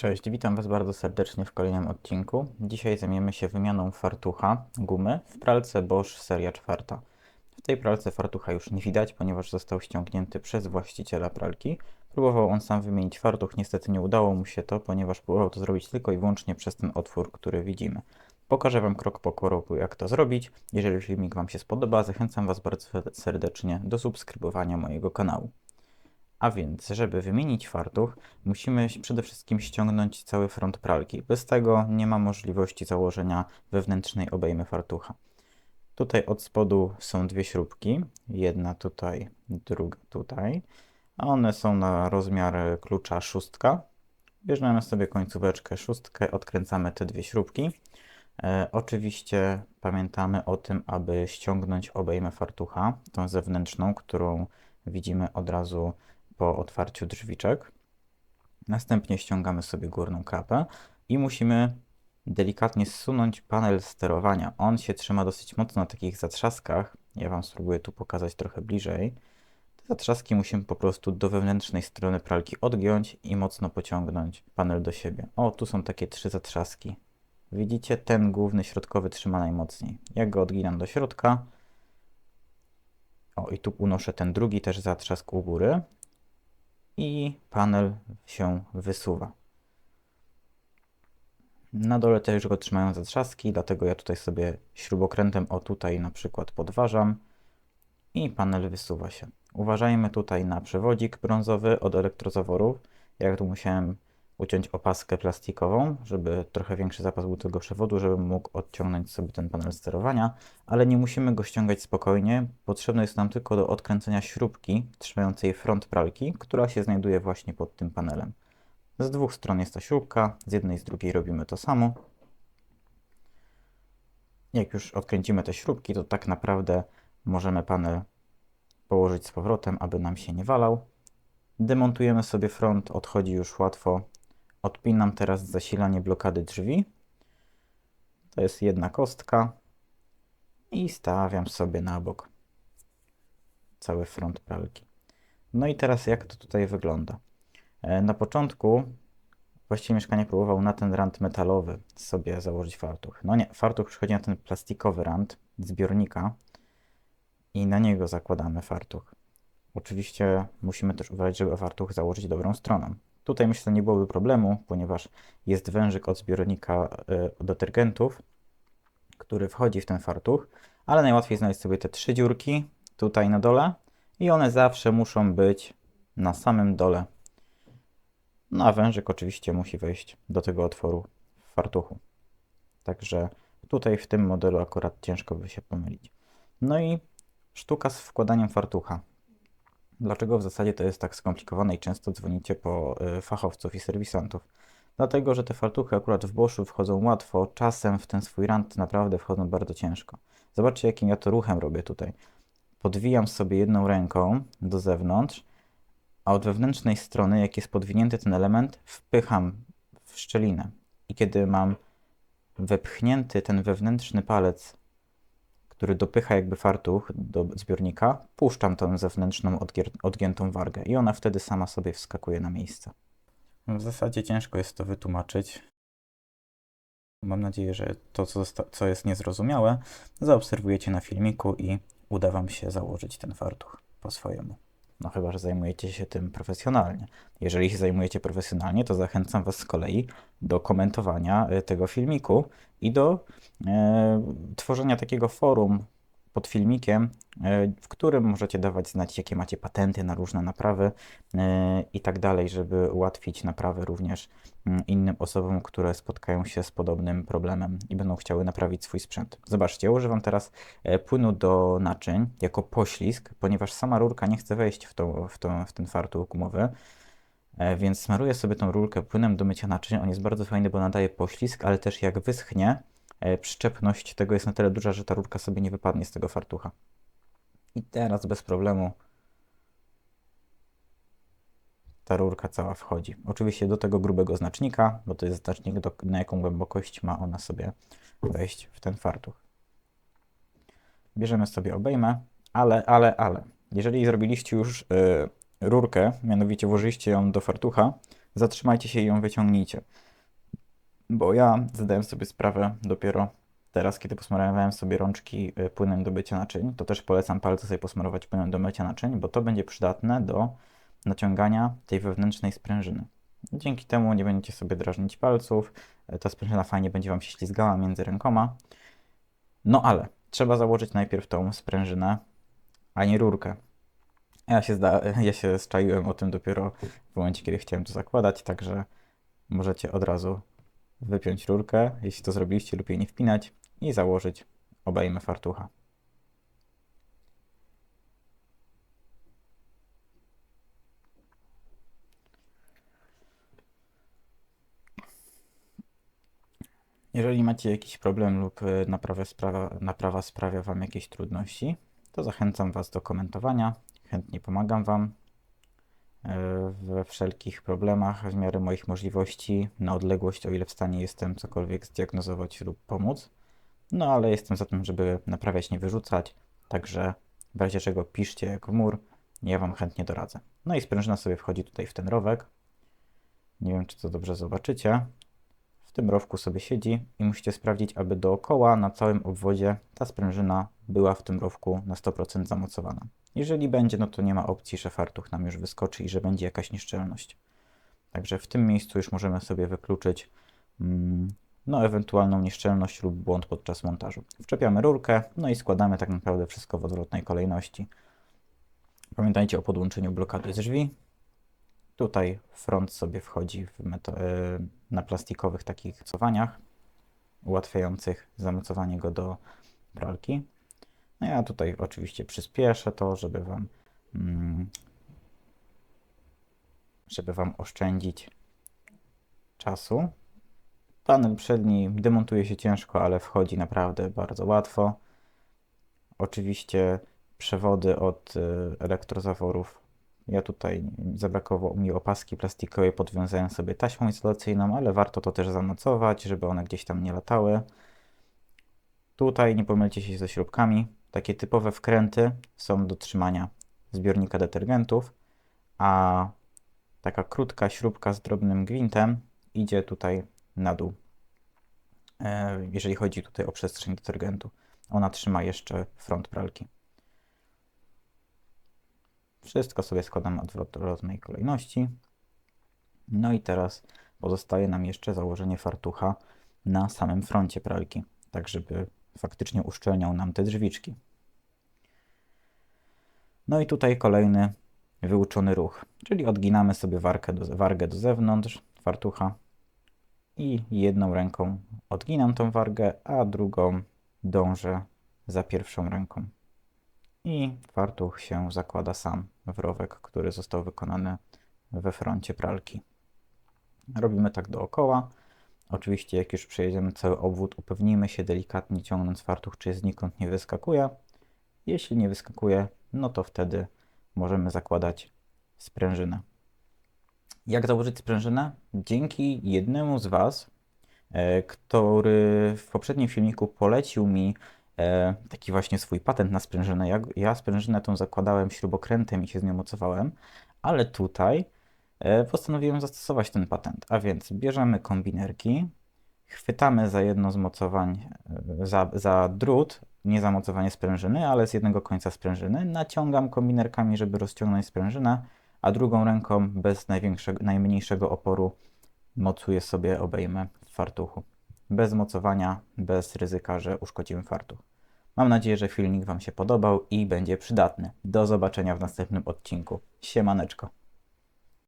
Cześć, witam Was bardzo serdecznie w kolejnym odcinku. Dzisiaj zajmiemy się wymianą fartucha gumy w pralce Bosch seria czwarta. W tej pralce fartucha już nie widać, ponieważ został ściągnięty przez właściciela pralki. Próbował on sam wymienić fartuch, niestety nie udało mu się to, ponieważ próbował to zrobić tylko i wyłącznie przez ten otwór, który widzimy. Pokażę Wam krok po kroku, jak to zrobić. Jeżeli filmik Wam się spodoba, zachęcam Was bardzo serdecznie do subskrybowania mojego kanału. A więc, żeby wymienić fartuch, musimy przede wszystkim ściągnąć cały front pralki. Bez tego nie ma możliwości założenia wewnętrznej obejmy fartucha. Tutaj od spodu są dwie śrubki, jedna tutaj, druga tutaj, a one są na rozmiar klucza szóstka. Bierzemy sobie końcóweczkę szóstkę, odkręcamy te dwie śrubki. E, oczywiście pamiętamy o tym, aby ściągnąć obejmę fartucha, tą zewnętrzną, którą widzimy od razu po otwarciu drzwiczek. Następnie ściągamy sobie górną klapę i musimy delikatnie zsunąć panel sterowania. On się trzyma dosyć mocno na takich zatrzaskach. Ja Wam spróbuję tu pokazać trochę bliżej. Te zatrzaski musimy po prostu do wewnętrznej strony pralki odgiąć i mocno pociągnąć panel do siebie. O, tu są takie trzy zatrzaski. Widzicie, ten główny środkowy trzyma najmocniej. Jak go odginam do środka, o i tu unoszę ten drugi też zatrzask u góry i panel się wysuwa. Na dole też go trzymają zatrzaski, dlatego ja tutaj sobie śrubokrętem o tutaj na przykład podważam i panel wysuwa się. Uważajmy tutaj na przewodzik brązowy od elektrozaworów. Jak tu musiałem uciąć opaskę plastikową, żeby trochę większy zapas był tego przewodu, żebym mógł odciągnąć sobie ten panel sterowania, ale nie musimy go ściągać spokojnie. Potrzebne jest nam tylko do odkręcenia śrubki trzymającej front pralki, która się znajduje właśnie pod tym panelem. Z dwóch stron jest ta śrubka, z jednej i z drugiej robimy to samo. Jak już odkręcimy te śrubki, to tak naprawdę możemy panel położyć z powrotem, aby nam się nie walał. Demontujemy sobie front, odchodzi już łatwo. Odpinam teraz zasilanie blokady drzwi. To jest jedna kostka. I stawiam sobie na bok cały front pralki. No i teraz jak to tutaj wygląda? E, na początku właściwie mieszkanie próbował na ten rant metalowy sobie założyć fartuch. No nie, fartuch przychodzi na ten plastikowy rant zbiornika i na niego zakładamy fartuch. Oczywiście musimy też uważać, żeby fartuch założyć dobrą stroną. Tutaj myślę, że nie byłoby problemu, ponieważ jest wężyk od zbiornika y, detergentów, który wchodzi w ten fartuch, ale najłatwiej znaleźć sobie te trzy dziurki tutaj na dole i one zawsze muszą być na samym dole. No a wężyk oczywiście musi wejść do tego otworu w fartuchu. Także tutaj w tym modelu akurat ciężko by się pomylić. No i sztuka z wkładaniem fartucha. Dlaczego w zasadzie to jest tak skomplikowane i często dzwonicie po y, fachowców i serwisantów? Dlatego, że te fartuchy akurat w Boschu wchodzą łatwo, czasem w ten swój rant naprawdę wchodzą bardzo ciężko. Zobaczcie, jakim ja to ruchem robię tutaj. Podwijam sobie jedną ręką do zewnątrz, a od wewnętrznej strony, jak jest podwinięty ten element, wpycham w szczelinę. I kiedy mam wepchnięty ten wewnętrzny palec który dopycha jakby fartuch do zbiornika, puszczam tą zewnętrzną odgiętą wargę i ona wtedy sama sobie wskakuje na miejsce. W zasadzie ciężko jest to wytłumaczyć. Mam nadzieję, że to, co, co jest niezrozumiałe, zaobserwujecie na filmiku i uda Wam się założyć ten fartuch po swojemu. No chyba, że zajmujecie się tym profesjonalnie. Jeżeli się zajmujecie profesjonalnie, to zachęcam Was z kolei do komentowania e, tego filmiku i do e, tworzenia takiego forum pod filmikiem, e, w którym możecie dawać znać, jakie macie patenty na różne naprawy e, i tak dalej, żeby ułatwić naprawy również mm, innym osobom, które spotkają się z podobnym problemem i będą chciały naprawić swój sprzęt. Zobaczcie, używam teraz e, płynu do naczyń jako poślizg, ponieważ sama rurka nie chce wejść w, w, w ten fartuch gumowy. Więc smaruję sobie tą rurkę płynem do mycia naczyń. On jest bardzo fajny, bo nadaje poślizg, ale też jak wyschnie, przyczepność tego jest na tyle duża, że ta rurka sobie nie wypadnie z tego fartucha. I teraz bez problemu ta rurka cała wchodzi. Oczywiście do tego grubego znacznika, bo to jest znacznik, do, na jaką głębokość ma ona sobie wejść w ten fartuch. Bierzemy sobie obejmę, ale, ale, ale. Jeżeli zrobiliście już yy, rurkę, mianowicie włożyliście ją do fartucha, zatrzymajcie się i ją wyciągnijcie. Bo ja zdałem sobie sprawę dopiero teraz, kiedy posmarowałem sobie rączki y, płynem do mycia naczyń, to też polecam palce sobie posmarować płynem do mycia naczyń, bo to będzie przydatne do naciągania tej wewnętrznej sprężyny. Dzięki temu nie będziecie sobie drażnić palców, y, ta sprężyna fajnie będzie Wam się ślizgała między rękoma. No ale trzeba założyć najpierw tą sprężynę, a nie rurkę. Ja się, zda, ja się zczaiłem o tym dopiero w momencie, kiedy chciałem to zakładać, także możecie od razu wypiąć rurkę, jeśli to zrobiliście lub jej nie wpinać i założyć obejmę fartucha. Jeżeli macie jakiś problem lub y, naprawa sprawia, naprawa sprawia Wam jakieś trudności, to zachęcam Was do komentowania. Chętnie pomagam Wam we wszelkich problemach w miarę moich możliwości, na odległość, o ile w stanie jestem cokolwiek zdiagnozować lub pomóc. No ale jestem za tym, żeby naprawiać, nie wyrzucać, także w razie czego piszcie jak w mur, ja Wam chętnie doradzę. No i sprężyna sobie wchodzi tutaj w ten rowek. Nie wiem, czy to dobrze zobaczycie. W tym rowku sobie siedzi i musicie sprawdzić, aby dookoła, na całym obwodzie, ta sprężyna była w tym rowku na 100% zamocowana. Jeżeli będzie, no to nie ma opcji, że fartuch nam już wyskoczy i że będzie jakaś nieszczelność. Także w tym miejscu już możemy sobie wykluczyć mm, no, ewentualną nieszczelność lub błąd podczas montażu. Wczepiamy rurkę, no i składamy tak naprawdę wszystko w odwrotnej kolejności. Pamiętajcie o podłączeniu blokady drzwi. Tutaj front sobie wchodzi e, na plastikowych takich cowaniach, ułatwiających zamocowanie go do pralki. No ja tutaj oczywiście przyspieszę to, żeby Wam, mm, żeby Wam oszczędzić czasu. Panel przedni demontuje się ciężko, ale wchodzi naprawdę bardzo łatwo. Oczywiście przewody od y, elektrozaworów. Ja tutaj zabrakowało mi opaski plastikowej, podwiązałem sobie taśmą izolacyjną, ale warto to też zamocować, żeby one gdzieś tam nie latały. Tutaj nie pomylcie się ze śrubkami. Takie typowe wkręty są do trzymania zbiornika detergentów, a taka krótka śrubka z drobnym gwintem idzie tutaj na dół. E, jeżeli chodzi tutaj o przestrzeń detergentu, ona trzyma jeszcze front pralki. Wszystko sobie składam w odwrotnej kolejności. No i teraz pozostaje nam jeszcze założenie fartucha na samym froncie pralki, tak żeby faktycznie uszczelniał nam te drzwiczki. No i tutaj kolejny wyuczony ruch, czyli odginamy sobie wargę do, wargę do zewnątrz fartucha i jedną ręką odginam tą wargę, a drugą dążę za pierwszą ręką. I fartuch się zakłada sam w rowek, który został wykonany we froncie pralki. Robimy tak dookoła. Oczywiście jak już przejedziemy cały obwód, upewnijmy się delikatnie ciągnąc fartuch, czy znikąd nie wyskakuje. Jeśli nie wyskakuje, no to wtedy możemy zakładać sprężynę. Jak założyć sprężynę? Dzięki jednemu z Was, e, który w poprzednim filmiku polecił mi e, taki właśnie swój patent na sprężynę. Ja, sprężynę tą zakładałem śrubokrętem i się z nią mocowałem, ale tutaj postanowiłem zastosować ten patent. A więc bierzemy kombinerki, chwytamy za jedno z mocowań, za, za drut, nie za mocowanie sprężyny, ale z jednego końca sprężyny, naciągam kombinerkami, żeby rozciągnąć sprężynę, a drugą ręką bez największego, najmniejszego oporu mocuję sobie obejmę w fartuchu. Bez mocowania, bez ryzyka, że uszkodzimy fartuch. Mam nadzieję, że filmik Wam się podobał i będzie przydatny. Do zobaczenia w następnym odcinku. Siemaneczko.